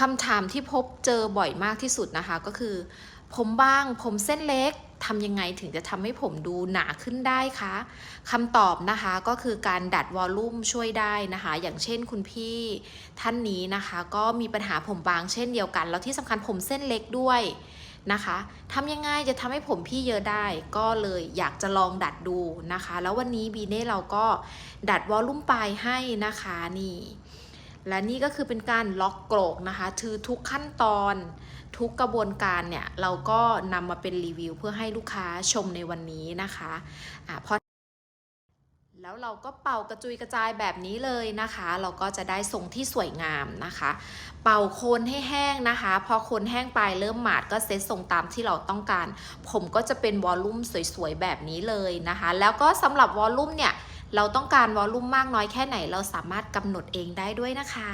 คำถามที่พบเจอบ่อยมากที่สุดนะคะก็คือ ผมบางผมเส้นเล็กทำยังไงถึงจะทำให้ผมดูหนาขึ้นได้คะคำตอบนะคะก็คือการดัดวอลลุ่มช่วยได้นะคะ อย่างเช่นคุณพี่ท่านนี้นะคะ ก็มีปัญหาผมบางเช่นเดียวกัน แล้วที่สำคัญผมเส้นเล็กด้วยนะคะทำยังไงจะทำให้ผมพี่เยอะได้ ก็เลยอยากจะลองดัดดูนะคะ แล้ววันนี้บีเน่เราก็ดัดวอลลุ่มปลายให้นะคะนี่ และนี่ก็คือเป็นการล็อกโกรกนะคะคือทุกขั้นตอนทุกกระบวนการเนี่ยเราก็นำมาเป็นรีวิว เพื่อให้ลูกค้าชมในวันนี้นะคะอะพอแล้วเราก็เป่ากระจุยกระจายแบบนี้เลยนะคะ เราก็จะได้ทรงที่สวยงามนะคะ เป่าโคนให้แห้งนะคะ พอโคนแห้งไปเริ่มหมาดก็เซตทรงตามที่เราต้องการ ผมก็จะเป็นวอลลุ่มสวยๆแบบนี้เลยนะคะ แล้วก็สำหรับวอลลุ่มเนี่ย เราต้องการวอลลุ่มมากน้อยแค่ไหน เราสามารถกำหนดเองได้ด้วยนะคะ